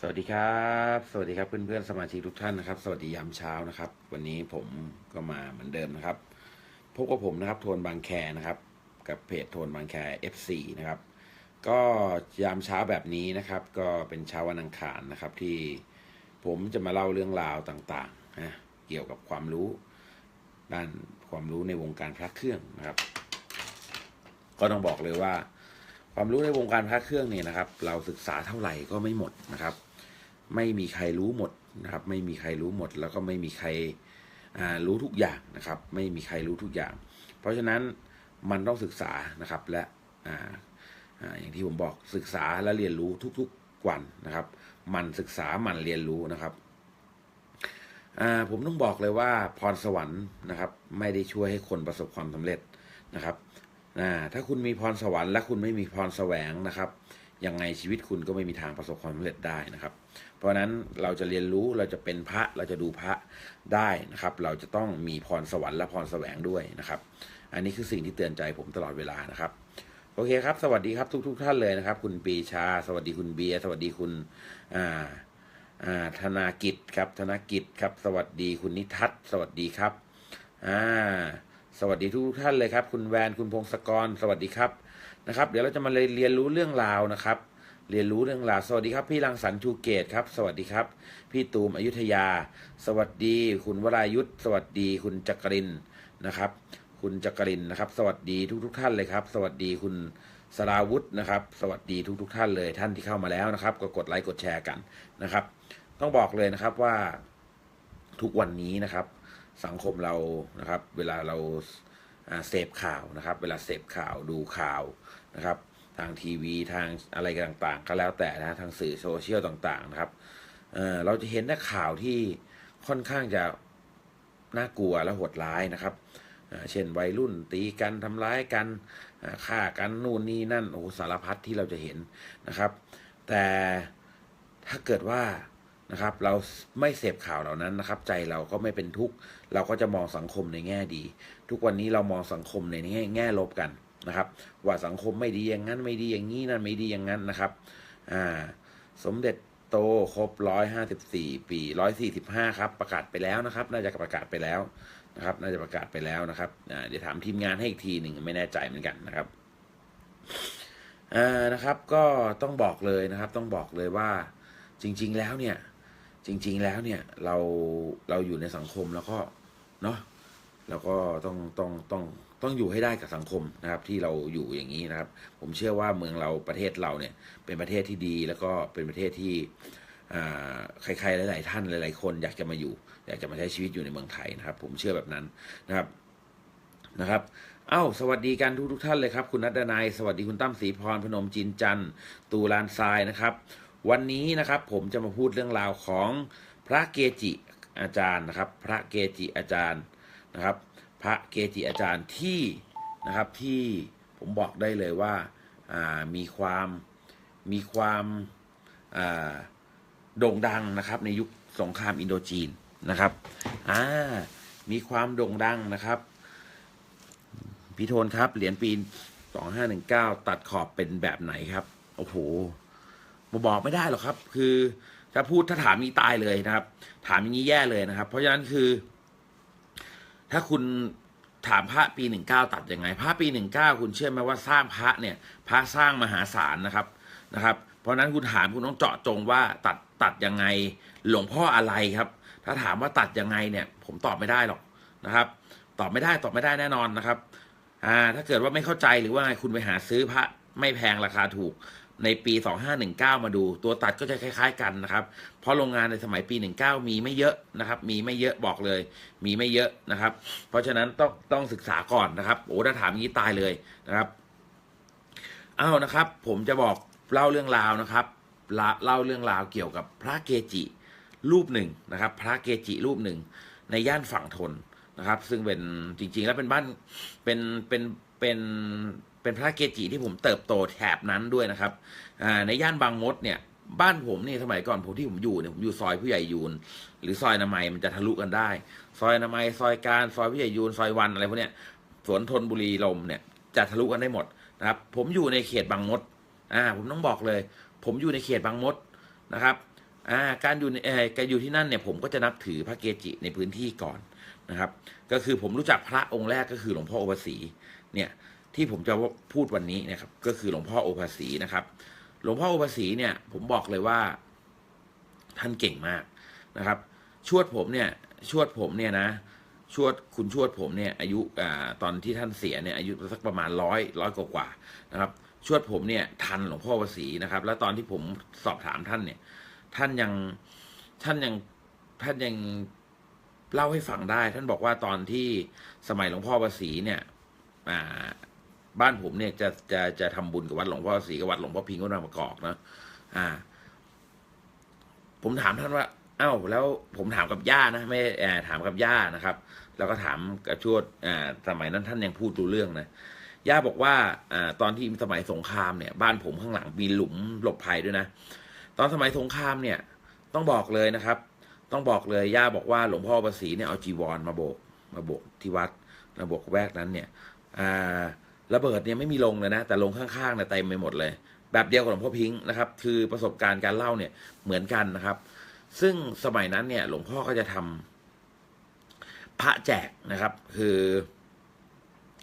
สวัสดีครับ สวัสดีครับเพื่อนๆสมาชิกทุกท่านนะครับ สวัสดียามเช้านะครับ วันนี้ผมก็มาเหมือนเดิมนะครับพบกับผมนะครับโทนบางแคนะครับ กับเพจโทนบางแค FC นะครับ ก็ยามเช้าแบบนี้นะครับ ก็เป็นเช้าวันอังคารนะครับ ที่ผมจะมาเล่าเรื่องราวต่างๆนะเกี่ยวกับความรู้ ด้านความรู้ในวงการพระเครื่องนะครับ ก็ต้องบอกเลยว่า ความรู้ในวงการพระเครื่องเนี่ยนะครับ เราศึกษาเท่าไหร่ก็ไม่หมดนะครับ ไม่มีใครรู้หมดนะครับ ไม่มีใครรู้หมด แล้วก็ไม่มีใครรู้ทุกอย่างนะครับ ไม่มีใครรู้ทุกอย่าง เพราะฉะนั้นมันต้องศึกษานะครับและออย่างที่ผมบอกศึกษาและเรียนรู้ทุกๆวันนะครับ มันศึกษามันเรียนรู้นะครับผมต้องบอกเลยว่าพรสวรรค์นะครับ ไม่ได้ช่วยให้คนประสบความสำเร็จนะครับถ้าคุณมีพรสวรรค์และคุณไม่มีพรแสวงนะครับ ยังไงชีวิตคุณก็ไม่มีทางประสบความสำเร็จได้นะครับ เพราะฉะนั้นเราจะเรียนรู้เราจะเป็นพระเราจะดูพระได้นะครับ เราจะต้องมีพรสวรรค์และพรแสวงด้วยนะครับ อันนี้คือสิ่งที่เตือนใจผมตลอดเวลานะครับโอเคครับ สวัสดีครับทุกๆทท่านเลยนะครับ คุณปีชา สวัสดีคุณเบียร์สวัสดีคุณอ่าอ่าธนากิจครับธนากิจครับ สวัสดีคุณนิทัศสวัสดีครับอ่าสวัสดีทุกท่านเลยครับ คุณแวนคุณพงศกร สวัสดีครับ นะครับ เดี๋ยวเราจะมาเรียนรู้เรื่องราวนะครับ เรียนรู้เรื่องราวสวัสดีครับ พี่รังสรรค์ชูเกตครับ สวัสดีครับ พี่ตูมอยุธยา สวัสดี คุณวรายุทธสวัสดี คุณจักรินนะครับ คุณจักรินนะครับ สวัสดีทุกทุกท่านเลยครับ สวัสดีคุณสราวุธนะครับ สวัสดีทุกทุกท่านเลยท่านที่เข้ามาแล้วนะครับ ก็กดไลค์กดแชร์กันนะครับ ต้องบอกเลยนะครับว่าทุกวันนี้นะครับ สังคมเรานะครับ เวลาเรา เสพข่าวนะครับ เวลาเสพข่าวดูข่าวนะครับ ทางทีวีทางอะไรต่างๆ ก็แล้วแต่นะทางสื่อโซเชียลต่างๆนะครับเเราจะเห็นได้ข่าวที่ค่อนข้างจะน่ากลัวและโหดร้ายนะครับเช่นวัยรุ่นตีกันทำร้ายกันฆ่ากันนู่นนี่นั่นโอ้สารพัดที่เราจะเห็นนะครับ แต่ถ้าเกิดว่านะครับ เราไม่เสพข่าวเหล่านั้นนะครับ ใจเราก็ไม่เป็นทุกข์เราก็จะมองสังคมในแง่ดี ทุกวันนี้เรามองสังคมในแง่แง่ลบกันนะครับ ว่าสังคมไม่ดีอย่างนั้นไม่ดีอย่างนี้นั่นไม่ดีอย่างนั้นนะครับอ่าสมเด็จโตครบร้อยห้าสิบสี่ปีร้อยสี่สิบห้าครับประกาศไปแล้วนะครับ น่าจะประกาศไปแล้วนะครับ น่าจะประกาศไปแล้วนะครับเดี๋ยวถามทีมงานให้อีกทีหนึ่งไม่แน่ใจเหมือนกันนะครับอ่านะครับก็ต้องบอกเลยนะครับ ต้องบอกเลยว่าจริง ๆ แล้วเนี่ย จริง ๆ แล้วเนี่ยเราเราอยู่ในสังคมแล้วก็เนาะ แล้วก็ต้องต้องต้องต้องอยู่ให้ได้กับสังคมนะครับ ที่เราอยู่อย่างนี้นะครับ ผมเชื่อว่าเมืองเราประเทศเราเนี่ยเป็นประเทศที่ดี แล้วก็เป็นประเทศที่ใครๆหลายๆท่านหลาย ๆ คนอยากจะมาอยู่ อยากจะมาใช้ชีวิตอยู่ในเมืองไทยนะครับ ผมเชื่อแบบนั้นนะครับนะครับเอ้าสวัสดีกันทุกทุกท่านเลยครับ คุณนัดนายสวัสดีคุณตั้มศรีพรพนมจินจันตูลานทรายนะครับ วันนี้นะครับผมจะมาพูดเรื่องราวของพระเกจิอาจารย์นะครับ พระเกจิอาจารย์ นะครับ พระเกจิอาจารย์ที่นะครับที่ผมบอกได้เลยว่าามีความมีความาโด่งดังนะครับในยุคสงครามอินโดจีนนะครับอ่ามีความโด่งดังนะครับพี่โทนครับ เหรียญปีน2519ตัดขอบเป็นแบบไหนครับ โอ้โหผมบอกไม่ได้หรอกครับ คือถ้าพูดถ้าถามนี้ตายเลยนะครับ ถามอย่างนี้แย่เลยนะครับ เพราะฉะนั้นคือ ถ้าคุณถามพระปีหนึ่งเก้าตัดยังไง พระปีหนึ่งเก้าคุณเชื่อไหมว่าสร้างพระเนี่ย พระสร้างมหาศาลนะครับนะครับ เพราะฉะนั้นคุณถามคุณต้องเจาะจงว่าตัดตัดยังไง หลวงพ่ออะไรครับ ถ้าถามว่าตัดยังไงเนี่ย ผมตอบไม่ได้หรอกนะครับ ตอบไม่ได้ตอบไม่ได้แน่นอนนะครับอ่าถ้าเกิดว่าไม่เข้าใจหรือว่าไงคุณไปหาซื้อพระไม่แพงราคาถูก ในปี 2519 มาดู ตัวตัดก็จะคล้าย ๆ กันนะครับ เพราะโรงงานในสมัยปี 19 มีไม่เยอะนะครับ มีไม่เยอะบอกเลย มีไม่เยอะนะครับ เพราะฉะนั้นต้องต้องศึกษาก่อนนะครับโอ้ถ้าถามงี้ตายเลยนะครับเอานะครับ ผมจะบอกเล่าเรื่องราวนะครับเล่าเล่าเรื่องราวเกี่ยวกับพระเกจิรูปหนึ่งนะครับ พระเกจิรูปหนึ่ง ในย่านฝั่งทนนะครับ ซึ่งเป็นจริง ๆ แล้วเป็นบ้านเป็นเป็นเป็น เป็นพระเกจิที่ผมเติบโตแถบนั้นด้วยนะครับในย่านบางมดเนี่ยบ้านผมนี่สมัยก่อนผมที่ผมอยู่เนี่ยผมอยู่ซอยผู้ใหญ่ยูน หรือซอยนามัยมันจะทะลุกันได้ ซอยนามัยซอยการซอยผู้ใหญ่ยูนซอยวันอะไรพวกเนี้ยสวนทนบุรีลมเนี่ยจะทะลุกันได้หมดนะครับผมอยู่ในเขตบางมดอ่าผมต้องบอกเลย ผมอยู่ในเขตบางมดนะครับอ่าการอยู่ในเออการอยู่ที่นั่นเนี่ยผมก็จะนับถือพระเกจิในพื้นที่ก่อนนะครับ ก็คือผมรู้จักพระองค์แรกก็คือหลวงพ่ออภาสีเนี่ย ที่ผมจะพูดวันนี้นะครับ ก็คือหลวงพ่อโอภาสีนะครับ หลวงพ่อโอภาสีเนี่ย ผมบอกเลยว่า ท่านเก่งมากนะครับ ชวดผมเนี่ย ชวดผมเนี่ยนะ ชวดคุณชวดผมเนี่ย อายุอตอนที่ท่านเสียเนี่ยอายุสักประมาณร้อยร้อยกว่าๆนะครับ ชวดผมเนี่ย ทันหลวงพ่อภาสีนะครับ แล้วตอนที่ผมสอบถามท่านเนี่ย ท่านยังท่านยังท่านยังเล่าให้ฟังได้ ท่านบอกว่าตอนที่สมัยหลวงพ่อประสีเนี่ย อ่า บ้านผมเนี่ยจะจะจะทำบุญกับวัดหลวงพ่อประสีกับวัดหลวงพ่อพิงค์วัดบางประกอบนะอ่า ผมถามท่านว่า เอ้า แล้วผมถามกับย่านะไม่แอบถามกับย่านะครับ แล้วก็ถามกับชวดอ่าสมัยนั้นท่านยังพูดดูเรื่องนะย่าบอกว่าอ่าตอนที่สมัยสงครามเนี่ย บ้านผมข้างหลังมีหลุมหลบภัยด้วยนะตอนสมัยสงครามเนี่ย ต้องบอกเลยนะครับ ต้องบอกเลยย่าบอกว่าหลวงพ่อประสีเนี่ยเอาจีวรมาโบก มาโบกที่วัดมาโบกแวกนั้นเนี่ย อ่า ระเบิดเนี่ยไม่มีลงเลยนะ แต่ลงข้างๆเนี่ยเต็มไปหมดเลย แบบเดียวกับหลวงพ่อพิงค์นะครับ คือประสบการณ์การเล่าเนี่ยเหมือนกันนะครับ ซึ่งสมัยนั้นเนี่ย หลวงพ่อก็จะทำพระแจกนะครับ คือ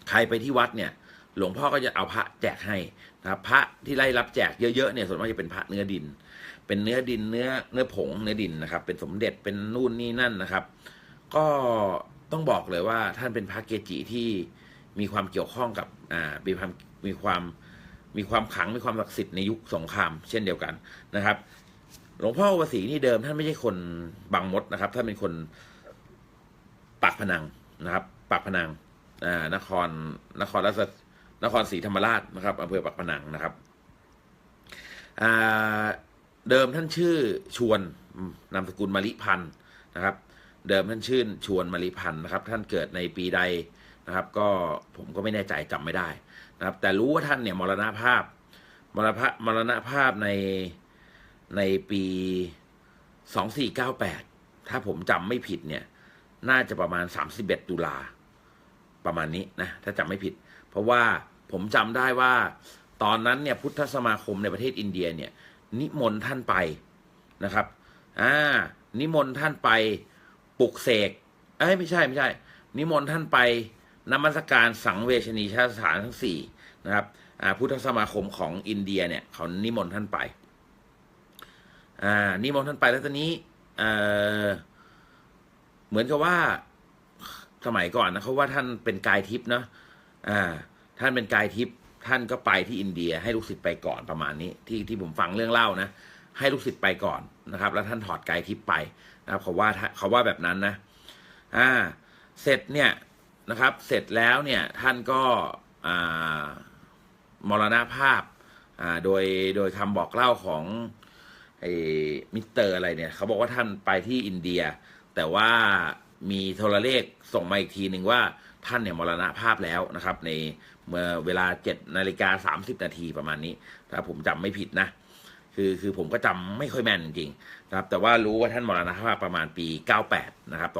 ใครไปที่วัดเนี่ย หลวงพ่อก็จะเอาพระแจกให้นะครับ พระที่ไล่รับแจกเยอะๆเนี่ยส่วนมากจะเป็นพระเนื้อดิน เป็นเนื้อดินเนื้อเนื้อผงเนื้อดินนะครับ เป็นสมเด็จเป็นนู่นนี่นั่นนะครับ ก็ต้องบอกเลยว่าท่านเป็นพระเกจิที่มีความเกี่ยวข้องกับ อ่ามีความมีความมีความขลังมีความศักดิ์สิทธิ์ในยุคสงคราม เช่นเดียวกันนะครับ หลวงพ่อวสีนี่เดิมท่านไม่ใช่คนบางมดนะครับท่านเป็นคนปากพนังนะครับปากพนังอ่านครนครราชนครศรีธรรมราชนะครับอำเภอปากพนังนะครับอ่าเดิมท่านชื่อชวนนามสกุลมลิพันธ์นะครับ เดิมท่านชื่อชวนมลิพันธ์นะครับ ท่านเกิดในปีใด นะครับ ก็ผมก็ไม่แน่ใจจำไม่ได้นะครับ แต่รู้ว่าท่านเนี่ยมรณภาพมรณภาพมรณภาพในในปีสองสี่เก้าแปดถ้าผมจำไม่ผิดเนี่ย น่าจะประมาณสามสิบเอ็ดตุลาประมาณนี้นะ ถ้าจำไม่ผิด เพราะว่าผมจำได้ว่า ตอนนั้นเนี่ยพุทธสมาคมในประเทศอินเดียเนี่ย นิมนต์ท่านไปนะครับอ่านิมนต์ท่านไปปลุกเสกเอ้ยไม่ใช่ไม่ใช่ นิมนต์ท่านไป นมัสการสังเวชนีชาสถานทั้งสี่นะครับพุทธสมาคมของอินเดียเนี่ยเขานิมนต์ท่านไปนิมนต์ท่านไปแล้วตอนนี้เเหมือนกับว่าสมัยก่อนนะเขาว่าท่านเป็นกายทิพย์เนาะท่านเป็นกายทิพย์ท่านก็ไปที่อินเดีย ให้ลูกศิษย์ไปก่อนประมาณนี้ ที่ที่ผมฟังเรื่องเล่านะให้ลูกศิษย์ไปก่อนนะครับ แล้วท่านถอดกายทิพย์ไปนะครับเขาว่าเขาว่าแบบนั้นนะ อ่า เสร็จเนี่ย นะครับ เสร็จแล้วเนี่ยท่านก็มรณภาพโดยโดยคำบอกเล่าของไอ้มิสเตอร์อะไรเนี่ย เขาบอกว่าท่านไปที่อินเดีย แต่ว่ามีโทรเลขส่งมาอีกทีหนึ่งว่าท่านเนี่ยมรณภาพแล้วนะครับ ในเมื่อเวลาเจ็ดนาฬิกาสามสิบนาทีประมาณนี้ ถ้าผมจำไม่ผิดนะ คือคือผมก็จำไม่ค่อยแม่นจริงๆนะครับ แต่ว่ารู้ว่าท่านมรณภาพประมาณปี 98 นะครับ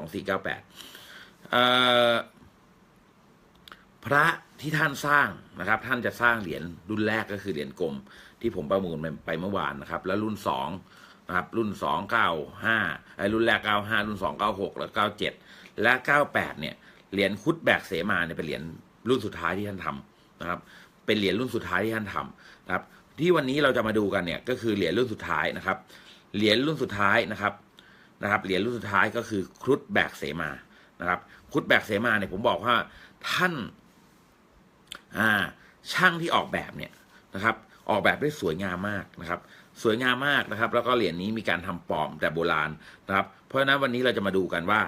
2498เอ่อ พระที่ท่านสร้างนะครับ ท่านจะสร้างเหรียญรุ่นแรกก็คือเหรียญกลม ที่ผมประมูลไปเมื่อวานนะครับ แล้วรุ่นสองนะครับรุ่นสองเก้าห้าไอ้รุ่นแรกเก้าห้ารุ่นสองเก้าหกแล้วเก้าเจ็ดและเก้าแปดเนี่ยเหรียญคุดแบกเสมาเนี่ยเป็นเหรียญรุ่นสุดท้ายที่ท่านทำนะครับ เป็นเหรียญรุ่นสุดท้ายที่ท่านทำนะครับ ที่วันนี้เราจะมาดูกันเนี่ยก็คือเหรียญรุ่นสุดท้ายนะครับ เหรียญรุ่นสุดท้ายนะครับนะครับ เหรียญรุ่นสุดท้ายก็คือครุฑแบกเสมานะครับครุฑแบกเสมาเนี่ยผมบอกว่าท่าน อ่าช่างที่ออกแบบเนี่ยนะครับ ออกแบบได้สวยงามมากนะครับ สวยงามมากนะครับ แล้วก็เหรียญนี้มีการทำปลอมแต่โบราณนะครับ เพราะฉะนั้นวันนี้เราจะมาดูกันว่า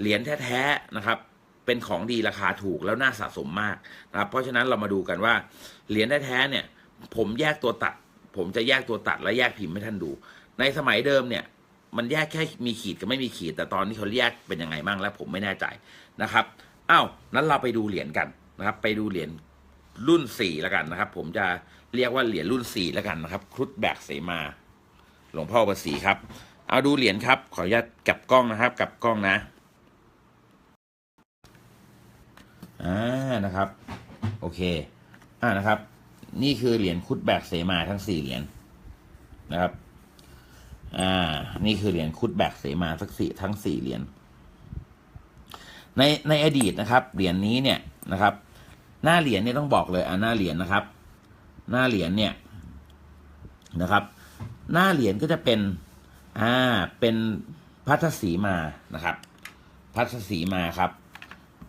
เหรียญแท้ๆนะครับ เป็นของดีราคาถูกแล้วน่าสะสมมากนะครับ เพราะฉะนั้นเรามาดูกันว่าเหรียญแท้ๆเนี่ย ผมแยกตัวตัด ผมจะแยกตัวตัดและแยกพิมพ์ให้ท่านดู ในสมัยเดิมเนี่ยมันแยกแค่มีขีดกับไม่มีขีด แต่ตอนนี้เขาแยกเป็นยังไงบ้างแล้วผมไม่แน่ใจนะครับอ้าวนั้นเราไปดูเหรียญกันนะครับ ไปดูเหรียญ รุ่นสี่แล้วกันนะครับ ผมจะเรียกว่าเหรียญรุ่นสี่แล้วกันนะครับครุฑแบกเสมา หลวงพ่อประสีครับ เอาดูเหรียญครับ ขออนุญาตกลับกล้องนะครับกลับกล้องนะอ่านะครับ โอเค อ่านะครับ นี่คือเหรียญคุดแบกเสมาทั้งสี่เหรียญนะครับ อ่า นี่คือเหรียญคุดแบกเสมาสักสี่ทั้งสี่เหรียญในในอดีตนะครับเหรียญนี้เนี่ยนะครับ หน้าเหรียญเนี่ยต้องบอกเลยอ่าหน้าเหรียญนะครับ หน้าเหรียญเนี่ยนะครับ หน้าเหรียญก็จะเป็นอ่าเป็นพัทธสีมานะครับ พัทธสีมาครับ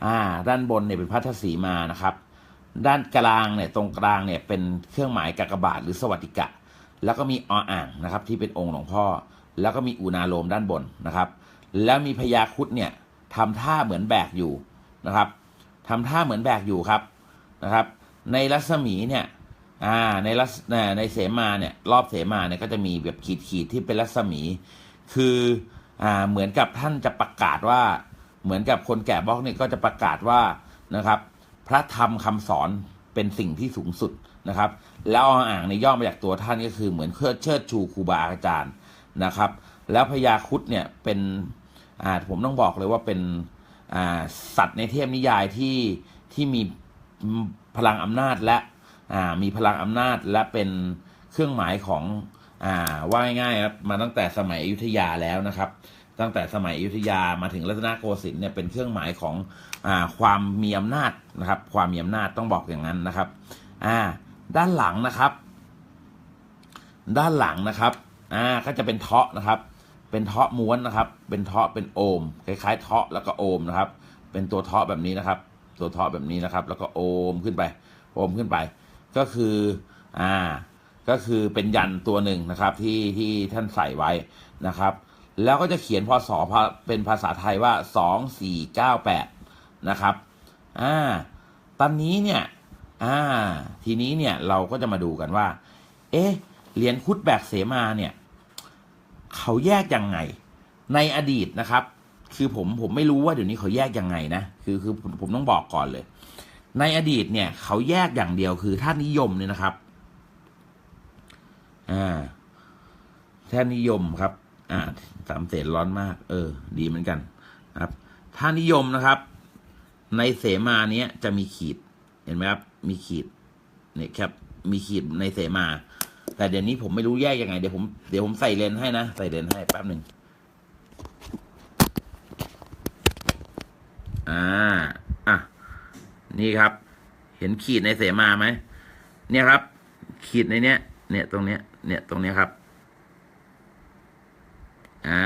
อ่า ด้านบนเนี่ยเป็นพัทธสีมานะครับ ด้านกลางเนี่ยตรงกลางเนี่ยเป็นเครื่องหมายกากบาทหรือสวัสดิกะ แล้วก็มีออ่างนะครับ ที่เป็นองค์หลวงพ่อ แล้วก็มีอุณาโลมด้านบนนะครับ แล้วมีพญาคุดเนี่ยทำท่าเหมือนแบกอยู่นะครับทำท่าเหมือนแบกอยู่ครับ นะครับ ในรัศมีเนี่ยอ่าในรัศในเสมาเนี่ยรอบเสมาเนี่ยก็จะมีแบบขีดขีดที่เป็นรัศมี คืออ่าเหมือนกับท่านจะประกาศว่า เหมือนกับคนแก่บล็อกเนี่ยก็จะประกาศว่านะครับ พระธรรมคำสอนเป็นสิ่งที่สูงสุดนะครับ แล้วอ่างในย่อมาจากตัวท่านก็คือเหมือนเชิดเชิดชูครูบาอาจารย์นะครับ แล้วพญาคุดเนี่ยเป็นอ่าผมต้องบอกเลยว่าเป็นอ่าสัตว์ในเทพนิยายที่ที่มี พลังอำนาจและมีพลังอำนาจและเป็นเครื่องหมายของอ่าว่าง่ายๆครับมาตั้งแต่สมัยอยุธยาแล้วนะครับ ตั้งแต่สมัยอยุธยามาถึงรัตนโกสินทร์เนี่ยเป็นเครื่องหมายของอความมีอำนาจนะครับ ความมีอำนาจต้องบอกอย่างนั้นนะครับด้านหลังนะครับ ด้านหลังนะครับก็จะเป็นเทาะนะครับ เป็นเทาะม้วนนะครับ เป็นเทาะเป็นโอม คล้ายๆเทาะแล้วก็โอมนะครับ เป็นตัวเทาะแบบนี้นะครับ ตัวเทาะแบบนี้นะครับ แล้วก็โอมขึ้นไปโอมขึ้นไป ก็คืออ่าก็คือเป็นยันตัวหนึ่งนะครับที่ที่ท่านใส่ไว้นะครับ แล้วก็จะเขียนพศเป็นภาษาไทยว่าสองสี่เก้าแปดนะครับอ่าตอนนี้เนี่ยอ่าทีนี้เนี่ยเราก็จะมาดูกันว่า เอ๊ะเหรียญคุดแบกเสมาเนี่ย เขาแยกยังไงในอดีตนะครับ คือผมผมไม่รู้ว่าเดี๋ยวนี้เขาแยกยังไงนะคือคือผมผมต้องบอกก่อนเลย ในอดีตเนี่ย เขาแยกอย่างเดียวคือท่านนิยมเนี่ยนะครับอ่าท่านนิยมครับ อ่าสามเศษร้อนมาก เออ ดีเหมือนกันครับท่านนิยมนะครับ ในเสมาเนี้ยจะมีขีด เห็นไหมครับ มีขีดเนี่ยครับ มีขีดในเสมา แต่เดี๋ยวนี้ผมไม่รู้แยกยังไง เดี๋ยวผมเดี๋ยวผมใส่เลนให้นะ ใส่เลนให้แป๊บหนึ่ง อ่าอะนี่ครับ เห็นขีดในเสมาไหมเนี่ยครับ ขีดในเนี้ย เนี่ยตรงเนี้ย เนี่ยตรงเนี้ยครับ อ่า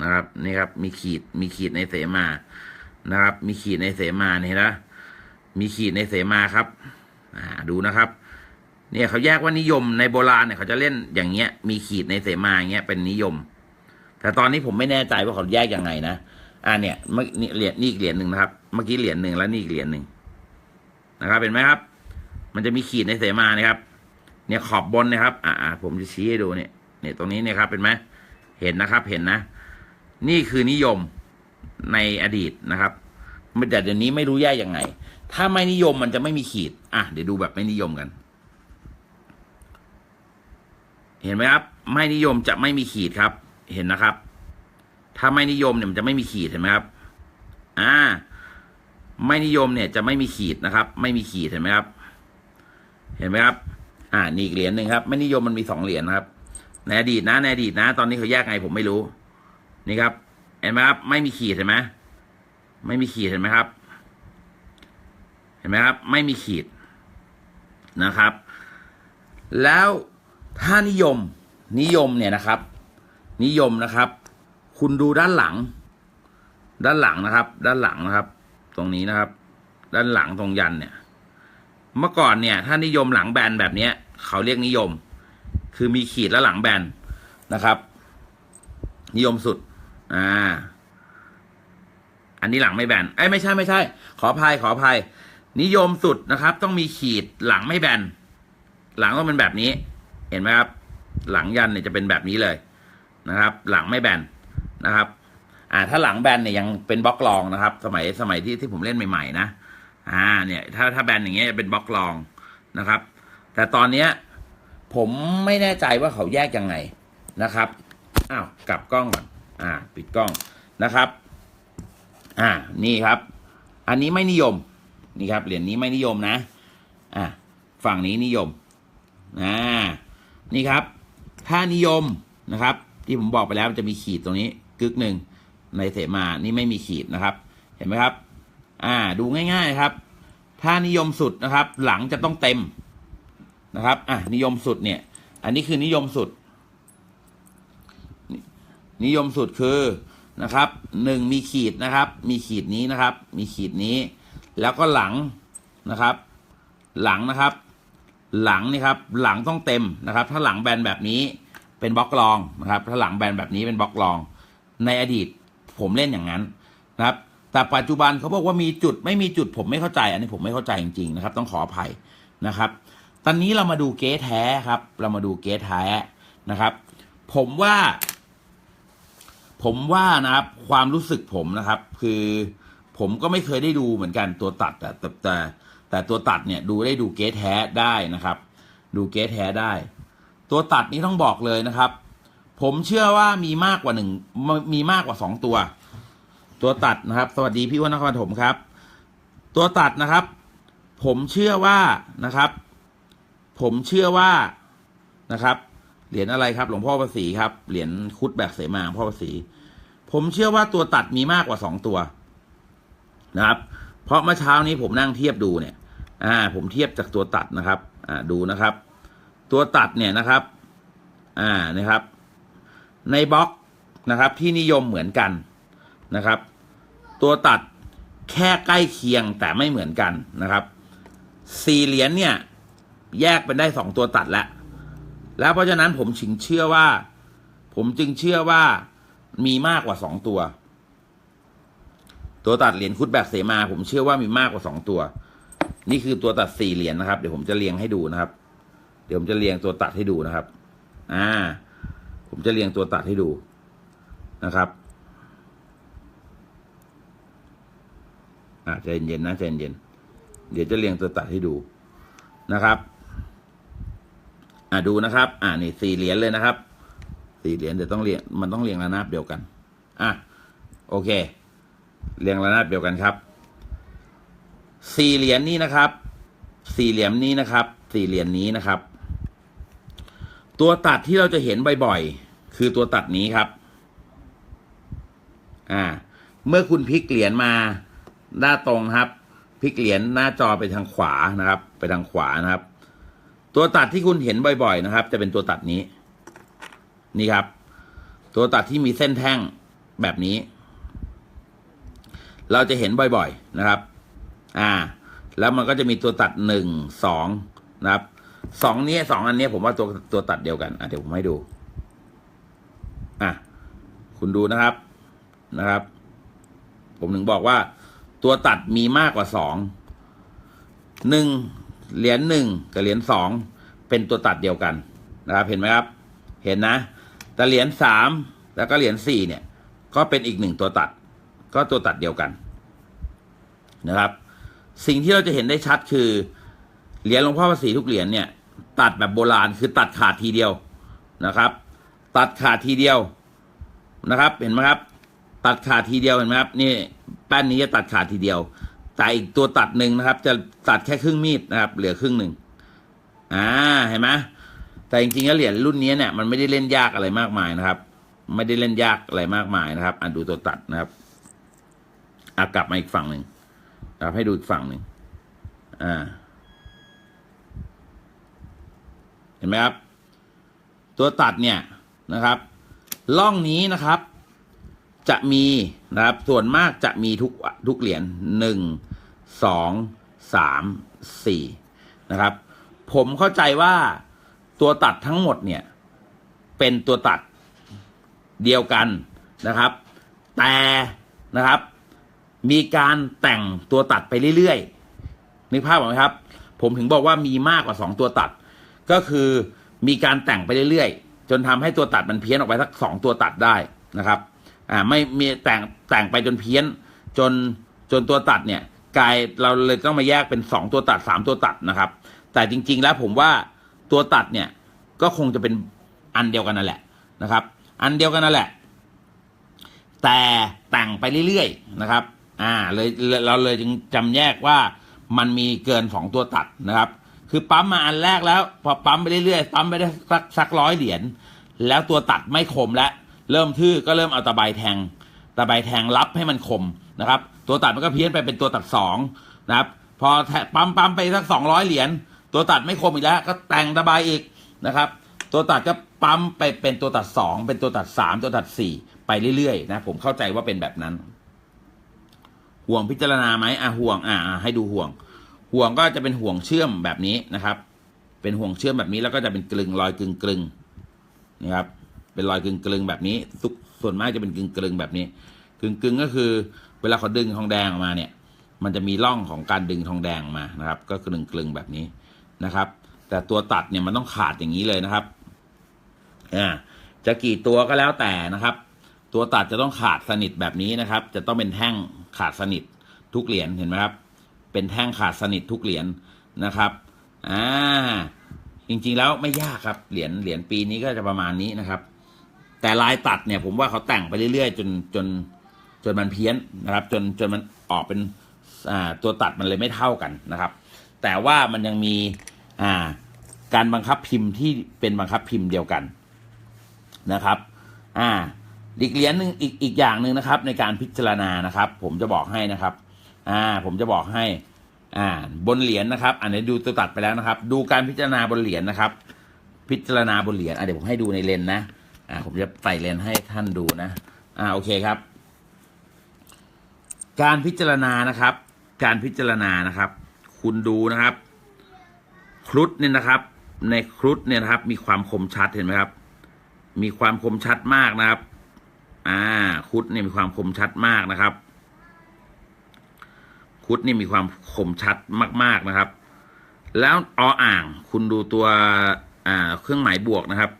นะครับ นี่ครับ มีขีดมีขีดในเสมา นะครับ มีขีดในเสมาเนี่ยนะมีขีดในเสมาครับ อ่า ดูนะครับ เนี่ยเขาแยกว่านิยมในโบราณเนี่ยเขาจะเล่นอย่างเงี้ย มีขีดในเสมาอย่างเงี้ยเป็นนิยม แต่ตอนนี้ผมไม่แน่ใจว่าเขาแยกยังไงนะอ่าเนี่ยเมื่อนี่เหรียญนี่อีกเหรียญหนึ่งนะครับ เมื่อกี้เหรียญหนึ่งแล้วนี่อีกเหรียญหนึ่งนะครับเห็นไหมครับ มันจะมีขีดในเสมานะครับ เนี่ยขอบบนนะครับอ่าอ่าผมจะชี้ให้ดูเนี่ยเนี่ยตรงนี้เนี่ยครับเป็นไหมเห็นนะครับเห็นนะ นี่คือนิยมในอดีตนะครับแต่เดี๋ยวนี้ไม่รู้แยกยังไง ถ้าไม่นิยมมันจะไม่มีขีด อะเดี๋ยวดูแบบไม่นิยมกัน เห็นไหมครับ ไม่นิยมจะไม่มีขีดครับ เห็นนะครับ ถ้าไม่นิยมเนี่ยมันจะไม่มีขีดเห็นไหมครับ อ่า ไม่นิยมเนี่ยจะไม่มีขีดนะครับ ไม่มีขีดเห็นไหมครับ เห็นไหมครับ อ่านี่อีกเหรียญหนึ่งครับ ไม่นิยมมันมีสองเหรียญนะครับในอดีตนะในอดีตนะ ตอนนี้เขาแยกไงผมไม่รู้ นี่ครับ เห็นไหมครับ ไม่มีขีดเห็นไหมไม่มีขีดเห็นไหมครับ เห็นไหมครับ ไม่มีขีดนะครับ แล้วถ้านิยมนิยมเนี่ยนะครับ นิยมนะครับ คุณดูด้านหลัง ด้านหลังนะครับ ด้านหลังนะครับ ตรงนี้นะครับ ด้านหลังตรงยันเนี่ย เมื่อก่อนเนี่ย ถ้านิยมหลังแบนแบบเนี้ย เขาเรียกนิยม คือมีขีดและหลังแบนนะครับ นิยมสุด อ่า อันนี้หลังไม่แบนเอ้ยไม่ใช่ไม่ใช่ ขออภัยขออภัย นิยมสุดนะครับ ต้องมีขีดหลังไม่แบนหลังต้องเป็นแบบนี้ เห็นไหมครับ หลังยันเนี่ยจะเป็นแบบนี้เลย นะครับ หลังไม่แบนนะครับ อ่าถ้าหลังแบนเนี่ยยังเป็นบล็อกรองนะครับ สมัยสมัยที่ที่ผมเล่นใหม่ๆนะอ่าเนี่ยถ้าถ้าแบนอย่างเงี้ยจะเป็นบล็อกรองนะครับ แต่ตอนเนี้ยผมไม่แน่ใจว่าเขาแยกยังไงนะครับอ้าวกลับกล้องก่อนอ่า ปิดกล้องนะครับ อ่านี่ครับ อันนี้ไม่นิยมนี่ครับเหรียญนี้ไม่นิยมนะ อ่าฝั่งนี้นิยมอ่านี่ครับค่านิยมนะครับ ที่ผมบอกไปแล้วมันจะมีขีดตรงนี้กึกหนึ่งในเสมานี่ไม่มีขีดนะครับ เห็นไหมครับ อ่าดูง่ายๆครับ ถ้านิยมสุดนะครับ หลังจะต้องเต็มนะครับ อะนิยมสุดเนี่ย อันนี้คือนิยมสุด นิยมสุดคือนะครับหนึ่งมีขีดนะครับ มีขีดนี้นะครับ มีขีดนี้ แล้วก็หลังนะครับ หลังนะครับ หลังนี่ครับ หลังต้องเต็มนะครับ ถ้าหลังแบนแบบนี้ เป็นบล็อกรองนะครับถ้าหลังแบนแบบนี้เป็นบล็อกรอง ในอดีตผมเล่นอย่างนั้นนะครับ แต่ปัจจุบันเขาบอกว่ามีจุดไม่มีจุดผมไม่เข้าใจ อันนี้ผมไม่เข้าใจจริงๆนะครับ ต้องขออภัยนะครับ ตอนนี้เรามาดูเก๊แท้ครับ เรามาดูเก๊แท้นะครับ ผมว่า ผมว่านะครับ ความรู้สึกผมนะครับ คือผมก็ไม่เคยได้ดูเหมือนกันตัวตัดแต่แต่แต่ตัวตัดเนี่ยดูได้ดูเกสแท้ได้นะครับ ดูเกสแท้ได้ ตัวตัดนี้ต้องบอกเลยนะครับ ผมเชื่อว่ามีมากกว่าหนึ่งมีมากกว่าสองตัว ตัวตัดนะครับ สวัสดีพี่อ้วันนครปฐมครับ ตัวตัดนะครับ ผมเชื่อว่านะครับ ผมเชื่อว่านะครับเหรียญอะไรครับ หลวงพ่อประสีครับเหรียญคุดแบกเสมาหลวงพ่อประสีผมเชื่อว่าตัวตัดมีมากกว่าสองตัวนะครับ เพราะเมื่อเช้านี้ผมนั่งเทียบดูเนี่ย อ่า ผมเทียบจากตัวตัดนะครับ อ่าดูนะครับ ตัวตัดเนี่ยนะครับ อ่านะครับ ในบล็อกนะครับที่นิยมเหมือนกันนะครับ ตัวตัดแค่ใกล้เคียงแต่ไม่เหมือนกันนะครับสี่เหรียญเนี่ย แยกเป็นได้สองตัวตัดแล้วแล้วเพราะฉะนั้นผมจึงเชื่อว่า ผมจึงเชื่อว่ามีมากกว่าสองตัว ตัวตัดเหรียญคุดแบบเสมา ผมเชื่อว่ามีมากกว่าสองตัว นี่คือตัวตัดสี่เหรียญนะครับ เดี๋ยวผมจะเรียงให้ดูนะครับ เดี๋ยวผมจะเรียงตัวตัดให้ดูนะครับ อ่า ผมจะเรียงตัวตัดให้ดูนะครับ อ่าใจเย็นนะใจเย็น เดี๋ยวจะเรียงตัวตัดให้ดูนะครับ อ่าดูนะครับ อ่านี่สี่เหรียญเลยนะครับสี่เหรียญเดี๋ยวต้องเรียงมันต้องเรียงระนาบเดียวกัน อะ โอเค เรียงระนาบเดียวกันครับสี่เหรียญนี้นะครับ สี่เหรียญนี้นะครับ สี่เหรียญนี้นะครับ ตัวตัดที่เราจะเห็นบ่อยๆ คือตัวตัดนี้ครับ อ่า เมื่อคุณพลิกเหรียญมาหน้าตรงครับ พลิกเหรียญหน้าจอไปทางขวานะครับ ไปทางขวานะครับ ตัวตัดที่คุณเห็นบ่อย ๆ นะครับ จะเป็นตัวตัดนี้ นี่ครับ ตัวตัดที่มีเส้นแท่งแบบนี้ เราจะเห็นบ่อย ๆ นะครับ อ่า แล้วมันก็จะมีตัวตัดหนึ่งสองนะครับ สองนี้สองอันนี้ผมว่าตัวตัวตัดเดียวกันอะเดี๋ยวผมให้ดู อะคุณดูนะครับนะครับ ผมถึงบอกว่า ตัวตัดมีมากกว่าสองหนึ่งเหรียญหนึ่งกับเหรียญสองเป็นตัวตัดเดียวกันนะครับเห็นไหมครับ เห็นนะแต่เหรียญสามแล้วก็เหรียญสี่เนี่ย ก็เป็นอีกหนึ่งตัวตัด ก็ตัวตัดเดียวกันนะครับ สิ่งที่เราจะเห็นได้ชัดคือเหรียญหลวงพ่อภาษีทุกเหรียญเนี่ย ตัดแบบโบราณคือตัดขาดทีเดียวนะครับ ตัดขาดทีเดียวนะครับ เห็นไหมครับ ตัดขาดทีเดียวเห็นไหมครับนี่แป้นนี้จะตัดขาดทีเดียว แต่อีกตัวตัดหนึ่งนะครับ จะตัดแค่ครึ่งมีดนะครับ เหลือครึ่งหนึ่งอ่าเห็นไหมแต่จริงๆแล้วเหรียญรุ่นนี้เนี่ยมันไม่ได้เล่นยากอะไรมากมายนะครับ ไม่ได้เล่นยากอะไรมากมายนะครับอะดูตัวตัดนะครับอะกลับมาอีกฝั่งหนึ่งครับให้ดูอีกฝั่งหนึ่งอ่า เห็นไหมครับ ตัวตัดเนี่ยนะครับล่องนี้นะครับ จะมีนะครับส่วนมากจะมีทุกทุกเหรียญหนึ่งสองสามสี่นะครับ ผมเข้าใจว่าตัวตัดทั้งหมดเนี่ย เป็นตัวตัดเดียวกันนะครับ แต่นะครับ มีการแต่งตัวตัดไปเรื่อยๆนึกภาพออกไหมครับ ผมถึงบอกว่ามีมากกว่าสองตัวตัด ก็คือมีการแต่งไปเรื่อยๆ จนทำให้ตัวตัดมันเพี้ยนออกไปสักสองตัวตัดได้นะครับอ่าไม่มีแต่งแต่งไปจนเพี้ยนจนจนตัวตัดเนี่ยกลายเราเลยต้องมาแยกเป็นสองตัวตัดสามตัวตัดนะครับ แต่จริง ๆ แล้วผมว่าตัวตัดเนี่ยก็คงจะเป็นอันเดียวกันนั่นแหละนะครับ อันเดียวกันนั่นแหละ แต่แต่งไปเรื่อยๆนะครับ อ่าเลยเราเลยจึงจำแยกว่ามันมีเกินสองตัวตัดนะครับ คือปั๊มมาอันแรกแล้ว พอปั๊มไปเรื่อยๆปั๊มไปได้สักสักร้อยเหรียญแล้วตัวตัดไม่คมแล้วเริ่มทื่อก็เริ่มเอาตะไบแทง ตะไบแทงรับให้มันคมนะครับ ตัวตัดมันก็เพี้ยนไปเป็นตัวตัดสองนะครับ พอแทะปั๊มปั๊มไปสักสองร้อยเหรียญตัวตัดไม่คมอีกแล้ว ก็แต่งตะไบอีกนะครับ ตัวตัดก็ปั๊มไปเป็นตัวตัดสองเป็นตัวตัดสามตัวตัดสี่ไปเรื่อยๆนะผมเข้าใจว่าเป็นแบบนั้น ห่วงพิจารณาไหมอะห่วงอะอะให้ดูห่วง ห่วงก็จะเป็นห่วงเชื่อมแบบนี้นะครับ เป็นห่วงเชื่อมแบบนี้แล้วก็จะเป็นกลึงรอยกลึงกลึงนะครับ เป็นรอยกลึงกลึงแบบนี้สุส่วนมากจะเป็นกลึงกลึงแบบนี้กลึงกลึงก็คือ เวลาเขาดึงทองแดงออกมาเนี่ย มันจะมีร่องของการดึงทองแดงมานะครับ ก็กลึงกลึงแบบนี้นะครับ แต่ตัวตัดเนี่ยมันต้องขาดอย่างนี้เลยนะครับอ่าจะกี่ตัวก็แล้วแต่นะครับ ตัวตัดจะต้องขาดสนิทแบบนี้นะครับ จะต้องเป็นแท่งขาดสนิททุกเหรียญเห็นไหมครับ เป็นแท่งขาดสนิททุกเหรียญนะครับอ่าจริงๆแล้วไม่ยากครับเหรียญเหรียญปีนี้ก็จะประมาณนี้นะครับ แต่ลายตัดเนี่ยผมว่าเขาแต่งไปเรื่อยๆ จนจนจนมันเพี้ยนนะครับ จนจนมันออกเป็นอ่าตัวตัดมันเลยไม่เท่ากันนะครับ แต่ว่ามันยังมีอ่าการบังคับพิมพ์ที่เป็นบังคับพิมพ์เดียวกันนะครับอ่าอีกเหรียญหนึ่งอีกอีกอย่างหนึ่งนะครับ ในการพิจารณานะครับ ผมจะบอกให้นะครับ อ่าผมจะบอกให้อ่าบนเหรียญนะครับอันนี้ดูตัวตัดไปแล้วนะครับ ดูการพิจารณาบนเหรียญนะครับ พิจารณาบนเหรียญอะเดี๋ยวผมให้ดูในเลนนะอ่าผมจะใส่เลนให้ท่านดูนะอ่าโอเคครับ การพิจารณานะครับ การพิจารณานะครับ คุณดูนะครับ ครุฑเนี่ยนะครับ ในครุฑเนี่ยนะครับ มีความคมชัดเห็นไหมครับ มีความคมชัดมากนะครับ อ่าครุฑเนี่ยมีความคมชัดมากนะครับ ครุฑนี่มีความคมชัดมาก ๆนะครับ แล้วออ่างคุณดูตัวอ่าเครื่องหมายบวกนะครับ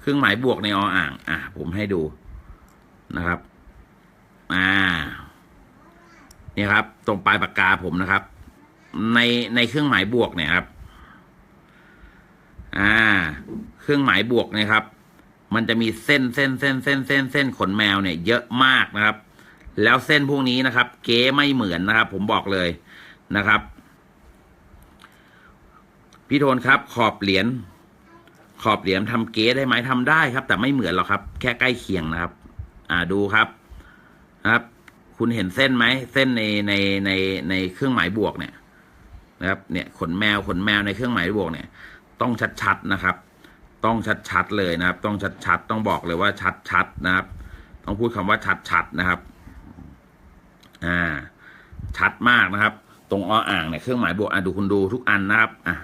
เครื่องหมายบวกในออ่าง อ่าผมให้ดูนะครับ อ่านี่ครับ ตรงปลายปากกาผมนะครับ ในในเครื่องหมายบวกเนี่ยครับ อ่า เครื่องหมายบวกนี่ยครับ มันจะมีเส้นเส้นเส้นเส้นเส้นเส้นขนแมวเนี่ย เยอะมากนะครับ แล้วเส้นพวกนี้นะครับ เก๊ไม่เหมือนนะครับ ผมบอกเลยนะครับ พี่โทนครับ ขอบเหรียญขอบเหรียญทำเก๊ได้ไหมทำได้ครับ แต่ไม่เหมือนหรอกครับ แค่ใกล้เคียงนะครับ อ่าดูครับนะครับ คุณเห็นเส้นไหมเส้นในในในในเครื่องหมายบวกเนี่ยนะครับ เนี่ยขนแมวขนแมวในเครื่องหมายบวกเนี่ย ต้องชัดๆนะครับ ต้องชัดๆเลยนะครับ ต้องชัดๆต้องบอกเลยว่าชัดๆนะครับ ต้องพูดคำว่าชัดๆนะครับ อ่า ชัดมากนะครับ ตรงออ่างเนี่ยเครื่องหมายบวกอะดูคุณดูทุกอันนะครับอะ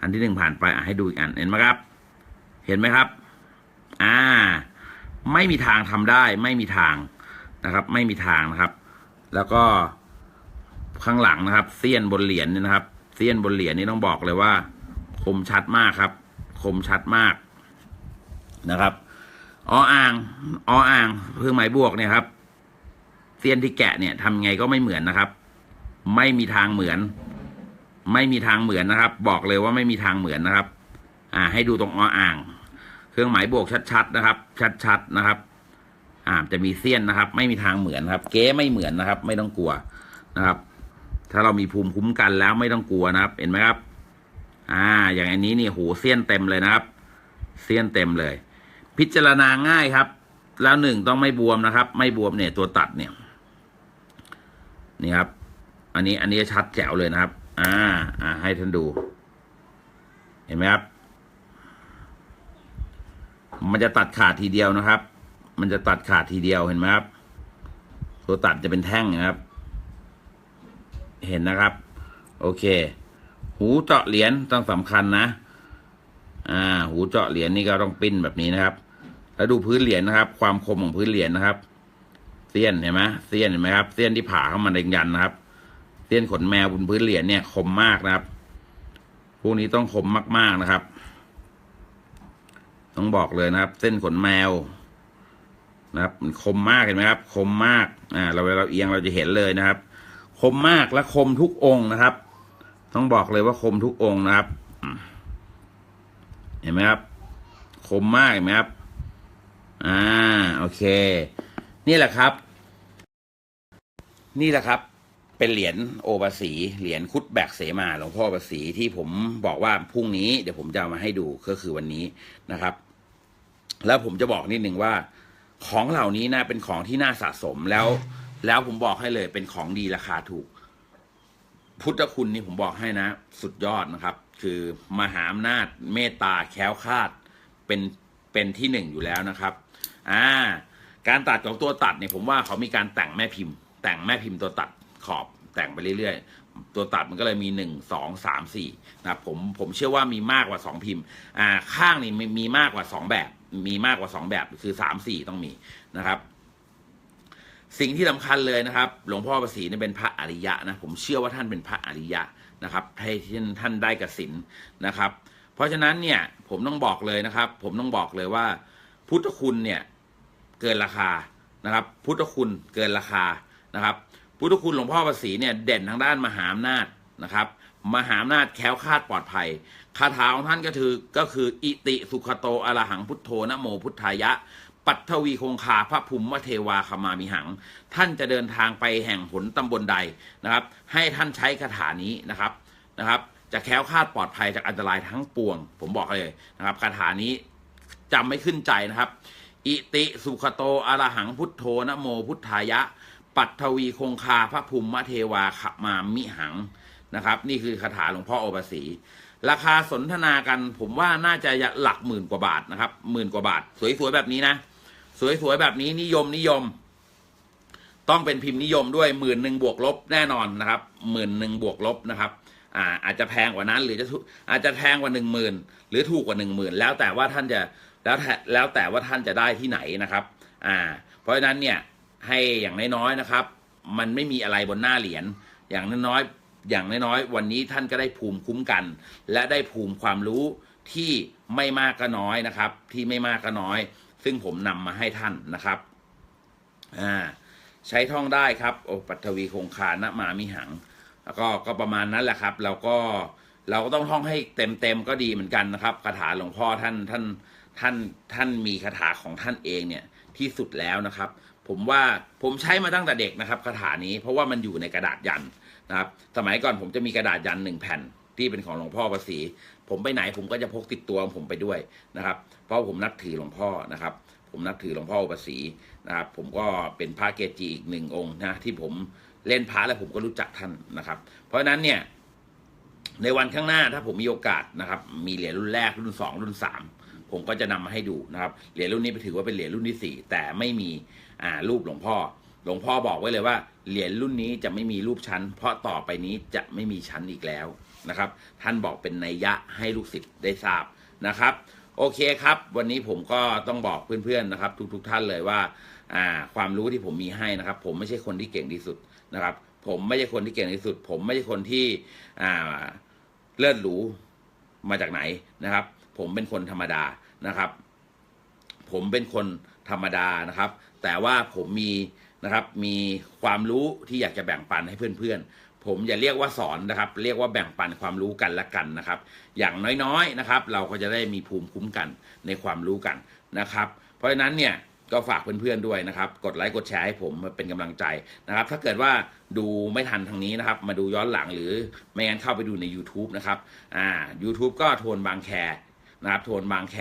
อันที่หนึ่งผ่านไปอะให้ดูอีกอันเห็นไหมครับ เห็นไหมครับ อ่า ไม่มีทางทำได้ ไม่มีทางนะครับ ไม่มีทางนะครับ แล้วก็ข้างหลังนะครับเสี้ยนบนเหรียญเนี่ยนะครับเสี้ยนบนเหรียญนี่ต้องบอกเลยว่า คมชัดมากครับ คมชัดมากนะครับออ่างออ่างเครื่องหมายบวกเนี่ยครับ เซียนที่แกะเนี่ยทำไงก็ไม่เหมือนนะครับ ไม่มีทางเหมือน ไม่มีทางเหมือนนะครับ บอกเลยว่าไม่มีทางเหมือนนะครับ อ่า ให้ดูตรงออ่าง เครื่องหมายบวกชัดๆนะครับ ชัดๆนะครับ อ่าจะมีเสี้ยนนะครับ ไม่มีทางเหมือนนะครับ เก๊ไม่เหมือนนะครับ ไม่ต้องกลัวนะครับ ถ้าเรามีภูมิคุ้มกันแล้วไม่ต้องกลัวนะครับ เห็นไหมครับ อ่า อย่างอันนี้นี่โหเสี้ยนเต็มเลยนะครับเสี้ยนเต็มเลย พิจารณาง่ายครับ แล้วหนึ่งต้องไม่บวมนะครับ ไม่บวมเนี่ยตัวตัดเนี่ย นี่ครับ อันนี้อันนี้ชัดแจ๋วเลยนะครับ อ่า อ่า ให้ท่านดู เห็นไหมครับ มันจะตัดขาดทีเดียวนะครับ มันจะตัดขาดทีเดียวเห็นไหมครับ ตัวตัดจะเป็นแท่งนะครับ เห็นนะครับ โอเค หูเจาะเหรียญต้องสำคัญนะ อ่า หูเจาะเหรียญนี่ก็ต้องปิ้นแบบนี้นะครับ แล้วดูพื้นเหรียญนะครับ ความคมของพื้นเหรียญนะครับ เสี้ยนเห็นไหมเสี้ยนเห็นไหมครับเสี้ยนที่ผ่าเข้ามาในยันนะครับเสี้ยนขนแมวบนพื้นเหรียญเนี่ยคมมากนะครับ พวกนี้ต้องคมมาก ๆนะครับ ต้องบอกเลยนะครับ เส้นขนแมวนะครับ มันคมมากเห็นไหมครับ คมมากอ่าเราเวลาเราเอียงเราจะเห็นเลยนะครับ คมมากและคมทุกองค์นะครับ ต้องบอกเลยว่าคมทุกองค์นะครับ เห็นไหมครับ คมมากเห็นไหมครับ อ่าโอเค นี่แหละครับ นี่แหละครับ เป็นเหรียญโอบาสีเหรียญคุดแบกเสมาหลวงพ่อโอบาสีที่ผมบอกว่าพรุ่งนี้เดี๋ยวผมจะามาให้ดูก็คือวันนี้นะครับ แล้วผมจะบอกนิดหนึ่งว่า ของเหล่านี้นะเป็นของที่น่าสะสมแล้ว แล้วผมบอกให้เลยเป็นของดีราคาถูก พุทธคุณนี่ผมบอกให้นะ สุดยอดนะครับ คือมหาอำนาจเมตตาแค้วคาดเป็นเป็นที่หนึ่งอยู่แล้วนะครับ อ่า การตัดของตัวตัดเนี่ยผมว่าเขามีการแต่งแม่พิมพ์ แต่งแม่พิมพ์ตัวตัดขอบแต่งไปเรื่อยๆ ตัวตัดมันก็เลยมีหนึ่งสองสามสี่นะผมผมเชื่อว่ามีมากกว่าสองพิมพ์อ่าข้างนี่มีมากกว่าสองแบบ มีมากกว่าสองแบบคือสามสี่ต้องมีนะครับ สิ่งที่สำคัญเลยนะครับ หลวงพ่อประสีเนี่ยเป็นพระอริยะนะผมเชื่อว่าท่านเป็นพระอริยะนะครับให้ท่านท่านได้กสินนะครับ เพราะฉะนั้นเนี่ยผมต้องบอกเลยนะครับ ผมต้องบอกเลยว่า พุทธคุณเนี่ยเกินราคานะครับ พุทธคุณเกินราคา นะครับพุทธคุณหลวงพ่อประสีเนี่ยเด่นทางด้านมหาอำนาจนะครับมหาอำนาจแค้วคาดปลอดภัยคาถาของท่านก็คือก็คืออิติสุขโตอรหังพุทโธนะโมพุทธายะ ปัทวีคงคาพระภูมิวเทวาขมามิหัง ท่านจะเดินทางไปแห่งหนตำบลใดนะครับ ให้ท่านใช้คาถานี้นะครับนะครับ จะแค้วคาดปลอดภัยจากอันตรายทั้งปวง ผมบอกเลยนะครับคาถานี้จำไม่ขึ้นใจนะครับ อิติสุขโตอรหังพุทโธนะโมพุทธายะ ปัทวีคงคาพระภูมิมเทวาขมามิหังนะครับ นี่คือคาถาหลวงพ่อโอภาสีราคาสนทนากันผมว่าน่าจะหลักหมื่นกว่าบาทนะครับหมื่นกว่าบาท สวยๆแบบนี้นะ สวยๆแบบนี้นิยมนิยม ต้องเป็นพิมพ์นิยมด้วยหมื่นหนึ่งบวกลบแน่นอนนะครับหมื่นหนึ่งบวกลบนะครับอ่าอาจจะแพงกว่านั้นหรือจะอาจจะแพงกว่าหนึ่งหมื่นหรือถูกกว่าหนึ่งหมื่นแล้วแต่ว่าท่านจะแล้วแต่แล้วแต่ว่าท่านจะได้ที่ไหนนะครับอ่าเพราะฉะนั้นเนี่ย ให้อย่างน้อยๆนะครับ มันไม่มีอะไรบนหน้าเหรียญอย่างน้อยๆอย่างน้อยๆวันนี้ท่านก็ได้ภูมิคุ้มกัน และได้ภูมิความรู้ที่ไม่มากก็น้อยนะครับ ที่ไม่มากก็น้อย ซึ่งผมนำมาให้ท่านนะครับอ่าใช้ท่องได้ครับโอปัทวีคงคานะมามิหัง แล้วก็ก็ประมาณนั้นแหละครับ เราก็เราก็ต้องท่องให้เต็มเต็มๆก็ดีเหมือนกันนะครับคาถาหลวงพ่อท่านท่าน ท่านท่านมีคาถาของท่านเองเนี่ยที่สุดแล้วนะครับ ผมว่าผมใช้มาตั้งแต่เด็กนะครับคาถานี้เพราะว่ามันอยู่ในกระดาษยันนะครับ สมัยก่อนผมจะมีกระดาษยันหนึ่งแผ่นที่เป็นของหลวงพ่อประสีผมไปไหนผมก็จะพกติดตัวผมไปด้วยนะครับ เพราะผมนับถือหลวงพ่อนะครับ ผมนับถือหลวงพ่ออุปสีนะครับ ผมก็เป็นพระเกจิอีกหนึ่งองค์นะที่ผมเล่นพระแล้วผมก็รู้จักท่านนะครับ เพราะฉะนั้นเนี่ยในวันข้างหน้าถ้าผมมีโอกาสนะครับ มีเหรียญรุ่นแรกรุ่นสองรุ่นสาม ผมก็จะนำมาให้ดูนะครับเหรียญรุ่นนี้ถือว่าเป็นเหรียญรุ่นที่สี่แต่ไม่มีอ่ารูปหลวงพ่อ หลวงพ่อบอกไว้เลยว่าเหรียญรุ่นนี้จะไม่มีรูปชั้น เพราะต่อไปนี้จะไม่มีชั้นอีกแล้วนะครับ ท่านบอกเป็นนัยยะให้ลูกศิษย์ได้ทราบนะครับ โอเคครับ วันนี้ผมก็ต้องบอกเพื่อนๆนะครับ ทุกๆท่านเลยว่าความรู้ที่ผมมีให้นะครับ ผมไม่ใช่คนที่เก่งที่สุดนะครับ ผมไม่ใช่คนที่เก่งที่สุด ผมไม่ใช่คนที่เลิศหรูมาจากไหนนะครับ ผมเป็นคนธรรมดา นะครับ ผมเป็นคนธรรมดานะครับ แต่ว่าผมมีนะครับมีความรู้ที่อยากจะแบ่งปันให้เพื่อนๆ ผมอย่าเรียกว่าสอนนะครับ เรียกว่าแบ่งปันความรู้กันละกันนะครับ อย่างน้อยๆนะครับ เราก็จะได้มีภูมิคุ้มกันในความรู้กันนะครับ เพราะฉะนั้นเนี่ยก็ฝากเพื่อนๆด้วยนะครับ กดไลค์กดแชร์ให้ผมมาเป็นกำลังใจนะครับ ถ้าเกิดว่าดูไม่ทันทางนี้นะครับ มาดูย้อนหลังหรือไม่งั้นเข้าไปดูใน YouTube นะครับอ่า YouTube ก็โทนบางแค นะครับทวนบางแค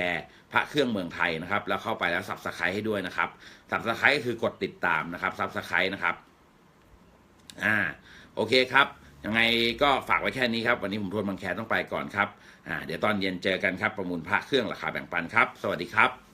พระเครื่องเมืองไทยนะครับ แล้วเข้าไปแล้วสับสไครให้ด้วยนะครับสับสไครก็คือกดติดตามนะครับสับสไครนะครับอ่าโอเคครับยังไงก็ฝากไว้แค่นี้ครับวันนี้ผมทวนบางแคต้องไปก่อนครับอ่าเดี๋ยวตอนเย็นเจอกันครับประมูลพระเครื่องราคาแบ่งปันครับ สวัสดีครับ